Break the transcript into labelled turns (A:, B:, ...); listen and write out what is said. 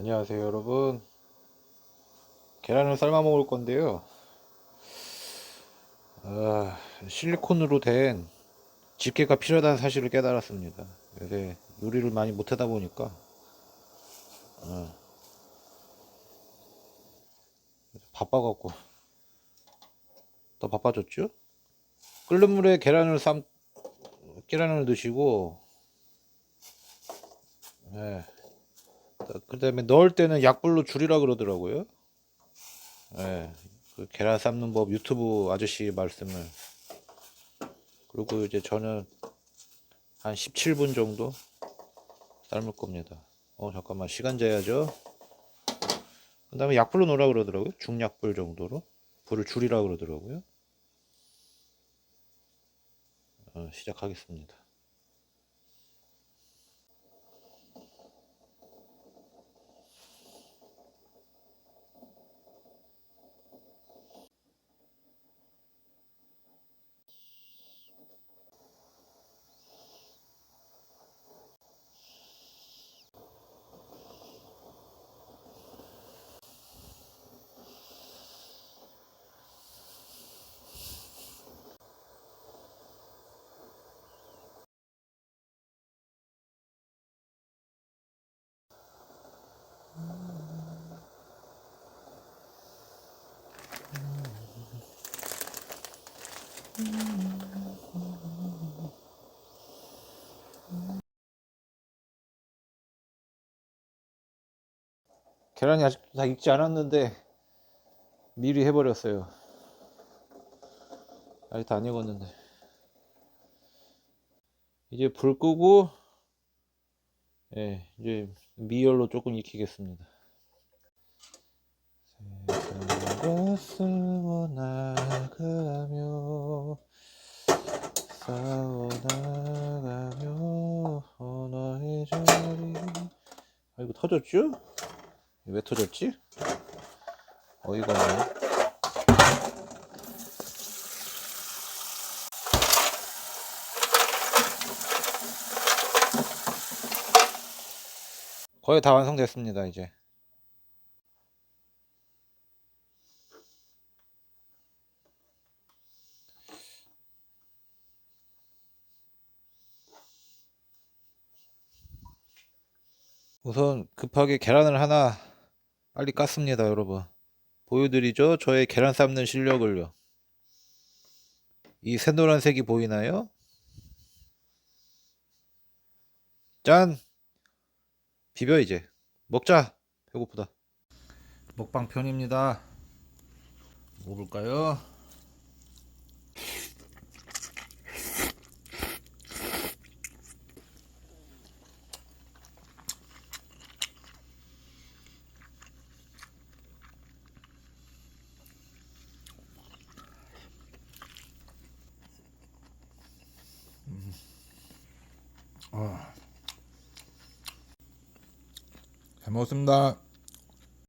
A: 안녕하세요 여러분. 계란을 삶아 먹을 건데요. 아, 실리콘으로 된 집게가 필요하다는 사실을 깨달았습니다. 요새 요리를 많이 못하다 보니까. 어, 바빠갖고. 더 바빠졌죠? 끓는 물에 계란을 삶 계란을 넣으시고 예. 그 다음에 넣을 때는 약불로 줄이라 그러더라고요. 예. 그 계란 삶는 법 유튜브 아저씨 말씀을. 그리고 이제 저는 한 17분 정도 삶을 겁니다. 어, 잠깐만. 시간 재야죠. 그 다음에 약불로 놓으라 그러더라고요. 중약불 정도로. 불을 줄이라 그러더라고요. 어, 시작하겠습니다. 계란이 아직 다 익지 않았는데 미리 해버렸어요. 아직 다 안 익었는데. 이제 불 끄고, 예, 이제 미열로 조금 익히겠습니다. 쓰고 나가며 싸워나가며 너의 자리 아 이거 터졌죠? 왜 터졌지? 어이가 없네. 거의 다 완성됐습니다, 이제. 우선 급하게 계란을 하나 빨리 깠습니다, 여러분. 보여드리죠? 저의 계란 삶는 실력을요. 이 새노란색이 보이나요? 짠! 비벼 이제. 먹자. 배고프다. 먹방 편입니다. 먹어볼까요? 잘 먹었습니다.